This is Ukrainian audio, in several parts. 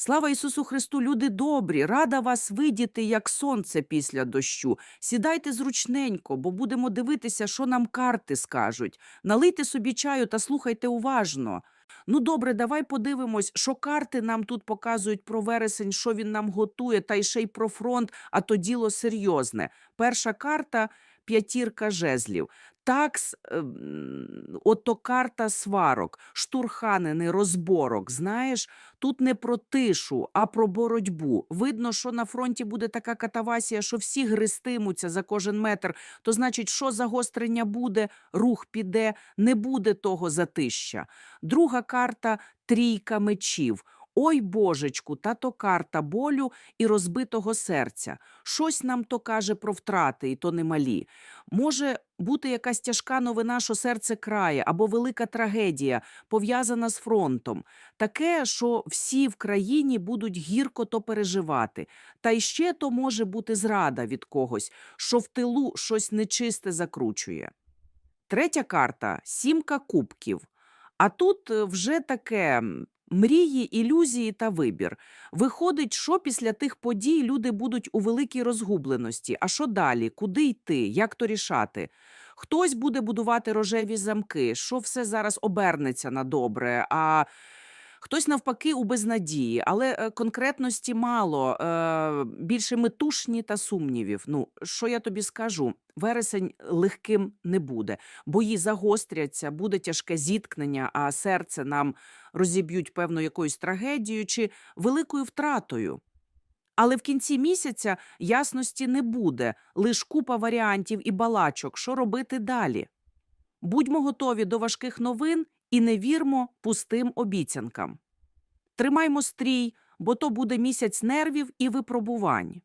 Слава Ісусу Христу, люди добрі, рада вас видіти, як сонце після дощу. Сідайте зручненько, бо будемо дивитися, що нам карти скажуть. Налийте собі чаю та слухайте уважно. Ну, добре, давай подивимось, що карти нам тут показують про вересень, що він нам готує, та й ще й про фронт, а то діло серйозне. Перша карта п'ятірка жезлів. Такс, ото карта сварок, штурханини, розборок. Знаєш, тут не про тишу, а про боротьбу. Видно, що на фронті буде така катавасія, що всі гристимуться за кожен метр. То значить, що загострення буде, рух піде, не буде того затища. Друга карта трійка мечів. Ой, божечку, та то карта болю і розбитого серця. Щось нам то каже про втрати, і то немалі. Може бути якась тяжка новина, що серце крає, або велика трагедія, пов'язана з фронтом. Таке, що всі в країні будуть гірко то переживати. Та й ще то може бути зрада від когось, що в тилу щось нечисте закручує. Третя карта сімка кубків. А тут е, вже таке мрії, ілюзії та вибір. Виходить, що після тих подій люди будуть у великій розгубленості. А що далі? Куди йти? Як то рішати? Хтось буде будувати рожеві замки, що все зараз обернеться на добре, а хтось навпаки у безнадії. Але е, конкретності мало, е, більше метушні та сумнівів. Ну, що я тобі скажу? Вересень легким не буде. Бої загостряться, буде тяжке зіткнення, а серце нам розіб'ють певно якоюсь трагедією чи великою втратою. Але в кінці місяця ясності не буде, лиш купа варіантів і балачок, що робити далі. Будьмо готові до важких новин і не вірмо пустим обіцянкам. Тримаймо стрій, бо то буде місяць нервів і випробувань.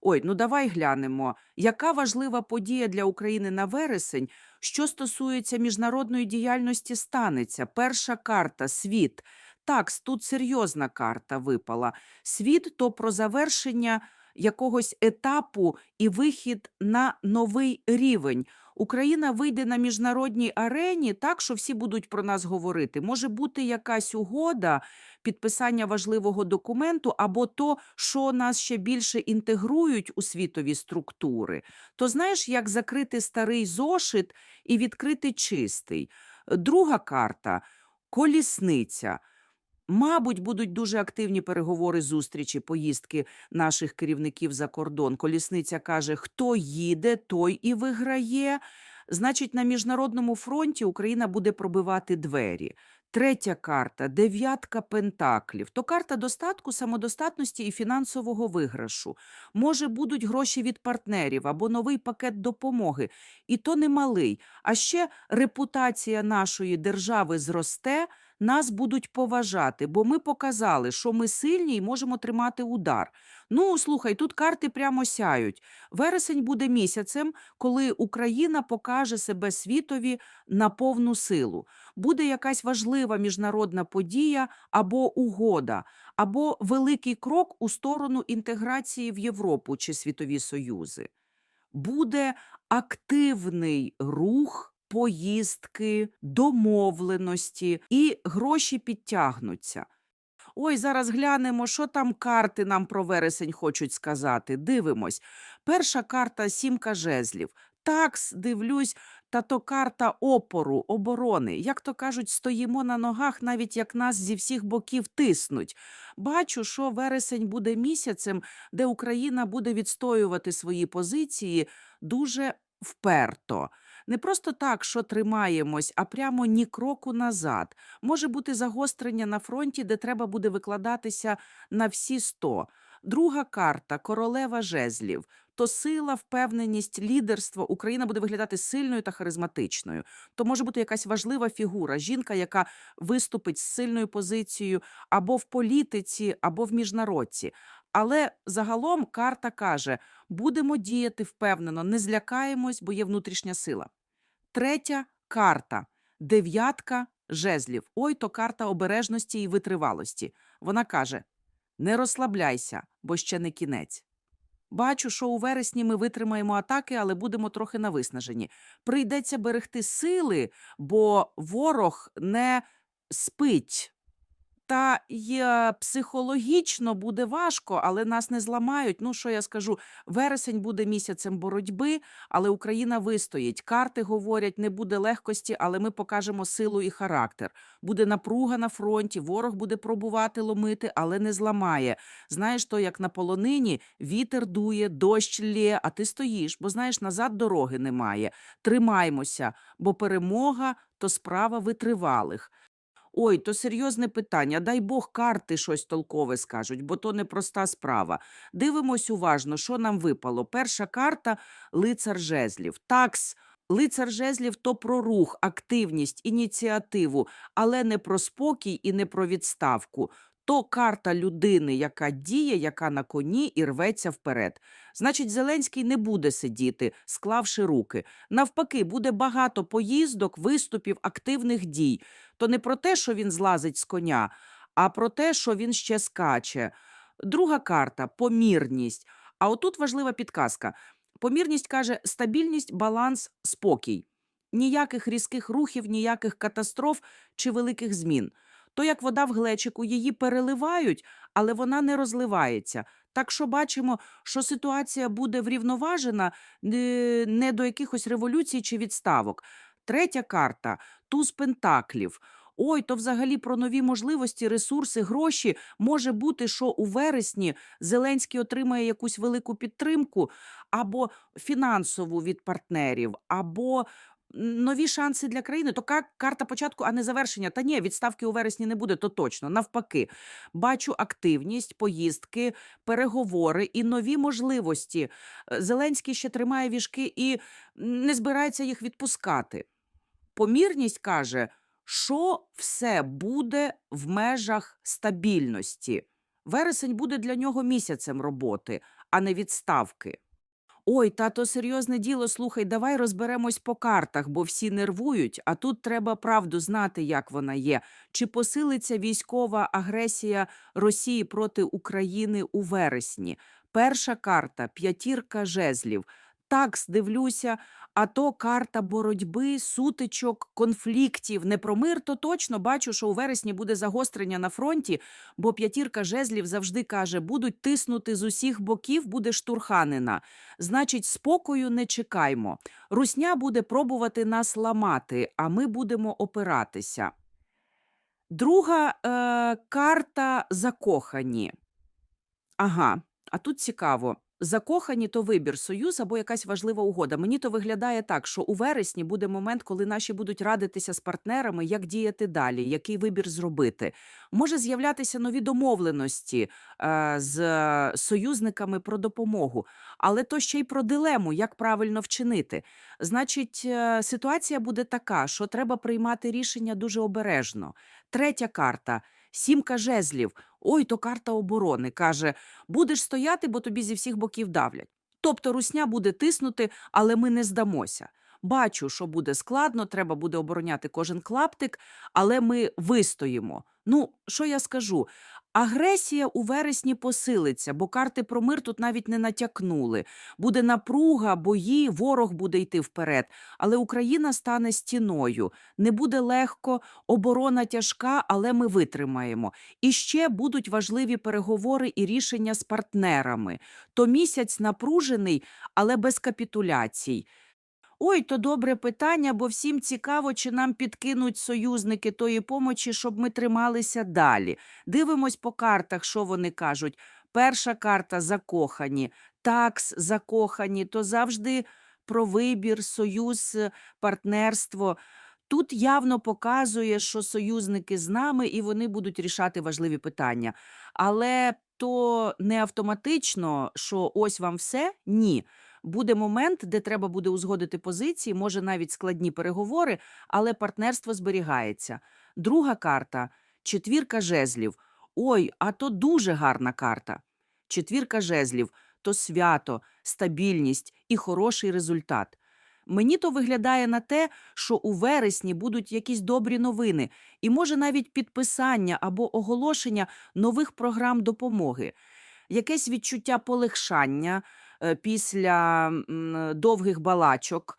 Ой, ну давай глянемо, яка важлива подія для України на вересень, що стосується міжнародної діяльності, станеться. Перша карта світ. Так, тут серйозна карта випала. Світ то про завершення якогось етапу і вихід на новий рівень. Україна вийде на міжнародній арені так, що всі будуть про нас говорити. Може бути якась угода, підписання важливого документу, або то, що нас ще більше інтегрують у світові структури. То знаєш, як закрити старий зошит і відкрити чистий. Друга карта колісниця. Мабуть, будуть дуже активні переговори, зустрічі, поїздки наших керівників за кордон. Колісниця каже: хто їде, той і виграє. Значить, на міжнародному фронті Україна буде пробивати двері. Третя карта дев'ятка пентаклів. То карта достатку, самодостатності і фінансового виграшу. Може, будуть гроші від партнерів або новий пакет допомоги. І то не малий. А ще репутація нашої держави зросте, нас будуть поважати, бо ми показали, що ми сильні і можемо тримати удар. Ну, слухай, тут карти прямо сяють. Вересень буде місяцем, коли Україна покаже себе світові на повну силу. Буде якась важлива міжнародна подія або угода, або великий крок у сторону інтеграції в Європу чи світові союзи. Буде активний рух. Поїздки, домовленості і гроші підтягнуться. Ой, зараз глянемо, що там карти нам про вересень хочуть сказати. Дивимось. Перша карта сімка жезлів. Такс, дивлюсь, та то карта опору, оборони. Як то кажуть, стоїмо на ногах, навіть як нас зі всіх боків тиснуть. Бачу, що вересень буде місяцем, де Україна буде відстоювати свої позиції дуже вперто. Не просто так, що тримаємось, а прямо ні кроку назад. Може бути загострення на фронті, де треба буде викладатися на всі сто. Друга карта королева жезлів. То сила, впевненість, лідерство. Україна буде виглядати сильною та харизматичною. То може бути якась важлива фігура, жінка, яка виступить з сильною позицією або в політиці, або в міжнародці. Але загалом карта каже: будемо діяти впевнено, не злякаємось, бо є внутрішня сила. Третя карта дев'ятка жезлів. Ой, то карта обережності і витривалості. Вона каже: не розслабляйся, бо ще не кінець. Бачу, що у вересні ми витримаємо атаки, але будемо трохи на виснаженні. Прийдеться берегти сили, бо ворог не спить. Та є психологічно буде важко, але нас не зламають. Ну, що я скажу? Вересень буде місяцем боротьби, але Україна вистоїть. Карти говорять, не буде легкості, але ми покажемо силу і характер. Буде напруга на фронті, ворог буде пробувати ломити, але не зламає. Знаєш, то як на полонині вітер дує, дощ лє, а ти стоїш, бо знаєш, назад дороги немає. Тримаймося, бо перемога то справа витривалих. Ой, то серйозне питання. Дай Бог карти щось толкове скажуть, бо то непроста справа. Дивимось уважно, що нам випало. Перша карта лицар жезлів. Такс. Лицар жезлів то про рух, активність, ініціативу, але не про спокій і не про відставку. То карта людини, яка діє, яка на коні і рветься вперед. Значить, Зеленський не буде сидіти, склавши руки. Навпаки, буде багато поїздок, виступів, активних дій. То не про те, що він злазить з коня, а про те, що він ще скаче. Друга карта помірність. А отут важлива підказка. Помірність каже стабільність, баланс, спокій. Ніяких різких рухів, ніяких катастроф чи великих змін. То як вода в глечику, її переливають, але вона не розливається. Так що бачимо, що ситуація буде врівноважена е, не до якихось революцій чи відставок. Третя карта туз пентаклів. Ой, то взагалі про нові можливості, ресурси, гроші. Може бути, що у вересні Зеленський отримає якусь велику підтримку або фінансову від партнерів, або нові шанси для країни. То ка- карта початку, а не завершення. Та ні, відставки у вересні не буде, то точно. Навпаки, бачу активність, поїздки, переговори і нові можливості. Зеленський ще тримає віжки і не збирається їх відпускати. Помірність каже, що все буде в межах стабільності. Вересень буде для нього місяцем роботи, а не відставки. Ой, тато, серйозне діло, слухай, давай розберемось по картах, бо всі нервують, а тут треба правду знати, як вона є. Чи посилиться військова агресія Росії проти України у вересні? Перша карта п'ятірка жезлів. Так, дивлюся, а то карта боротьби, сутичок, конфліктів. Не про мир, то точно бачу, що у вересні буде загострення на фронті, бо п'ятірка жезлів завжди каже, будуть тиснути з усіх боків, буде штурханина. Значить, спокою не чекаймо. Русня буде пробувати нас ламати, а ми будемо опиратися. Друга е, карта закохані. Ага, а тут цікаво. Закохані то вибір, союз або якась важлива угода. Мені то виглядає так, що у вересні буде момент, коли наші будуть радитися з партнерами, як діяти далі, який вибір зробити. Може з'являтися нові домовленості е, з союзниками про допомогу, але то ще й про дилему, як правильно вчинити. Значить, е, ситуація буде така, що треба приймати рішення дуже обережно. Третя карта сімка жезлів. Ой, то карта оборони. Каже: будеш стояти, бо тобі зі всіх боків давлять. Тобто русня буде тиснути, але ми не здамося. Бачу, що буде складно, треба буде обороняти кожен клаптик, але ми вистоїмо. Ну, що я скажу? Агресія у вересні посилиться, бо карти про мир тут навіть не натякнули. Буде напруга, бої, ворог буде йти вперед, але Україна стане стіною. Не буде легко, оборона тяжка, але ми витримаємо. І ще будуть важливі переговори і рішення з партнерами. То місяць напружений, але без капітуляцій. Ой, то добре питання, бо всім цікаво, чи нам підкинуть союзники тої помочі, щоб ми трималися далі. Дивимось по картах, що вони кажуть. Перша карта закохані, такс закохані, то завжди про вибір, союз, партнерство. Тут явно показує, що союзники з нами і вони будуть рішати важливі питання. Але то не автоматично, що ось вам все? Ні. Буде момент, де треба буде узгодити позиції, може навіть складні переговори, але партнерство зберігається. Друга карта четвірка жезлів. Ой, а то дуже гарна карта. Четвірка жезлів то свято, стабільність і хороший результат. Мені то виглядає на те, що у вересні будуть якісь добрі новини, і може навіть підписання або оголошення нових програм допомоги, якесь відчуття полегшання після довгих балачок.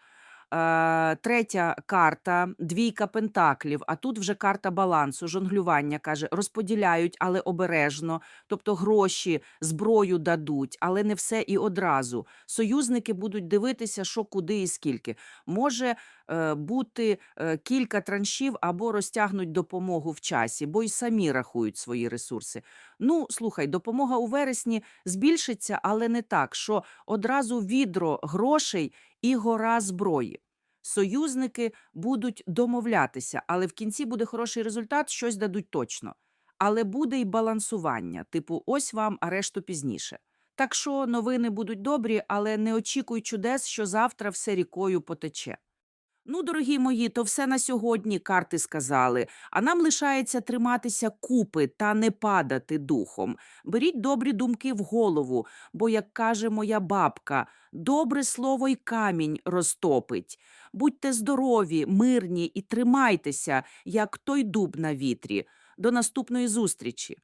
Е, третя карта двійка пентаклів, а тут вже карта балансу, жонглювання каже, розподіляють, але обережно, тобто гроші, зброю дадуть, але не все і одразу. Союзники будуть дивитися, що куди і скільки. Може е, бути е, кілька траншів або розтягнуть допомогу в часі, бо й самі рахують свої ресурси. Ну, слухай, допомога у вересні збільшиться, але не так, що одразу відро грошей і гора зброї. Союзники будуть домовлятися, але в кінці буде хороший результат, щось дадуть точно. Але буде й балансування, типу, ось вам, а решту пізніше. Так що новини будуть добрі, але не очікуй чудес, що завтра все рікою потече. Ну, дорогі мої, то все на сьогодні карти сказали. А нам лишається триматися купи та не падати духом. Беріть добрі думки в голову, бо, як каже моя бабка, добре слово й камінь розтопить. Будьте здорові, мирні і тримайтеся, як той дуб на вітрі. До наступної зустрічі.